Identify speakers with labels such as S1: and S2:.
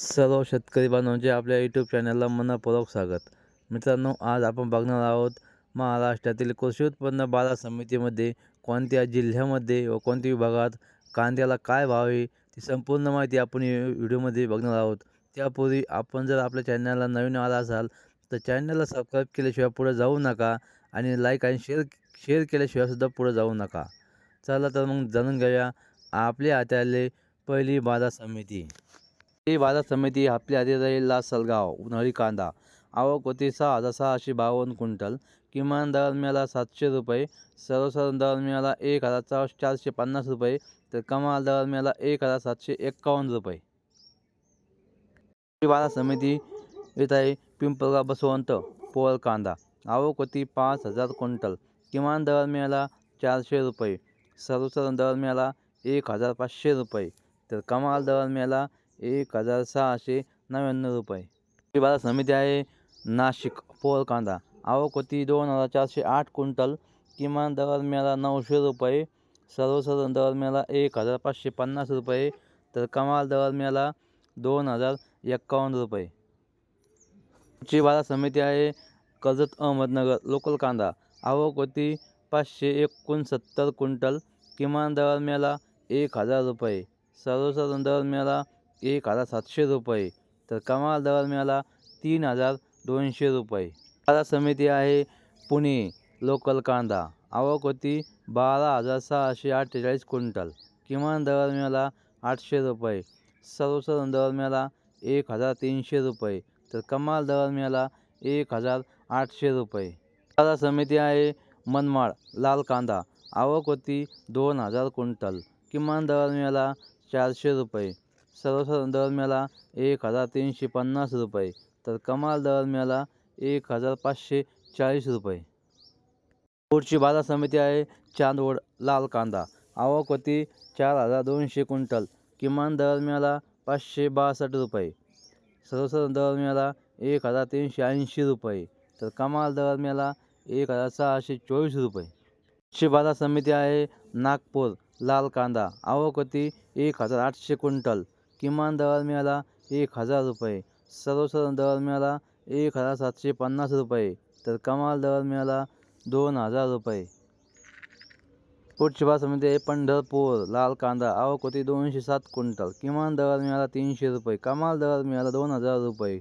S1: सर्व शेतकरी बांधवांचे आपल्या यूट्यूब चॅनलला मनपूर्वक स्वागत. मित्रांनो आज आपण बघणार आहोत महाराष्ट्रातील कृषी उत्पन्न बाजार समितीमध्ये कोणत्या जिल्ह्यामध्ये व कोणत्या विभागात कांद्याला काय भाव आहे ती संपूर्ण माहिती आपण व्हिडिओमध्ये बघणार आहोत. त्यापूर्वी आपण जर आपल्या चॅनलला नवीन आला असाल तर चॅनलला सबस्क्राईब केल्याशिवाय पुढे जाऊ नका आणि लाईक आणि शेअर शेअर केल्याशिवायसुद्धा पुढे जाऊ नका. चला तर मग जाणून घेऊया आपल्या हाताले पहिली बाजार समिती. ही बाजार समिती आपल्या हाती राहील लासलगाव उन्हाळी कांदा आवक होती सहा हजार सहाशे बावन्न क्विंटल किमान दर मिळाला सातशे रुपये सर्वसाधारण दर मिळाला एक हजार चार चारशे पन्नास रुपये तर कमाल दर मिळाला एक हजार सातशे एक्कावन्न रुपये. ही बाजार समिती येत आहे पिंपळगाव बसवंत पोळ कांदा आवक होती पाच हजार क्विंटल किमान दर मिळाला चारशे रुपये सर्वसाधारण दर मिळाला एक हजार पाचशे रुपये तर कमाल दर मिळाला एक हजार सहाशे नव्याण्णव रुपये. ही बाजार समिती आहे नाशिक पोळ कांदा आवक होती दोन हजार चारशे आठ क्विंटल. किमान दर मेला नऊशे रुपये. सर्वसाधारण दर मेला एक हजार पाचशे पन्नास रुपये. तर कमाल दर मेला दोन हजार एक्कावन्न रुपये. ची बाजार समिती आहे कर्जत अहमदनगर लोकल कांदा. आवक होती पाचशे एकोणसत्तर क्विंटल. किमान दर मेला एक हजार रुपये. सर्वसाधारण दर मेला एक हजार सातशे रुपये. तर कमाल दर मिळाला तीन हजार दोनशे रुपये. बाजार समिती आहे पुणे लोकल कांदा. आवक होती बारा हजार सहाशे अठ्ठेचाळीस क्विंटल. किमान दर मिळाला आठशे रुपये. सर्वसाधारण दर मिळाला एक हजार तीनशे रुपये. तर कमाल दर मिळाला एक हजार आठशे रुपये. बाजार समिती आहे मनमाड लाल कांदा. आवक होती दोन हजार क्विंटल. किमान दर मिळाला चारशे रुपये. सर्वसाधारण दर मिळाला एक हजार तीनशे पन्नास रुपये. तर कमाल दर मिळाला एक हजार पाचशे चाळीस रुपये. पुढची बाजार समिती आहे चांदवड लाल कांदा. आवक होती चार हजार दोनशे क्विंटल. किमान दर मिळाला पाचशे बासष्ट रुपये. सर्वसाधारण दर मिळाला एक हजार तीनशे ऐंशी रुपये. तर कमाल दर मिळाला एक हजार सहाशे चोवीस रुपये. पुढची बाजार समिती आहे नागपूर लाल कांदा. आवक होती एक हजार आठशे क्विंटल. किमान दर मिळाला एक हजार रुपये. सर्वसाधारण दर मिळाला एक हजार सातशे पन्नास रुपये. तर कमाल दर मिळाला दोन हजार रुपये. पुढची भाषामध्ये आहे पंढरपूर लाल कांदा आवक होती दोनशे सात क्विंटल. किमान दर मिळाला तीनशे रुपये. कमाल दर मिळाला दोन हजार रुपये.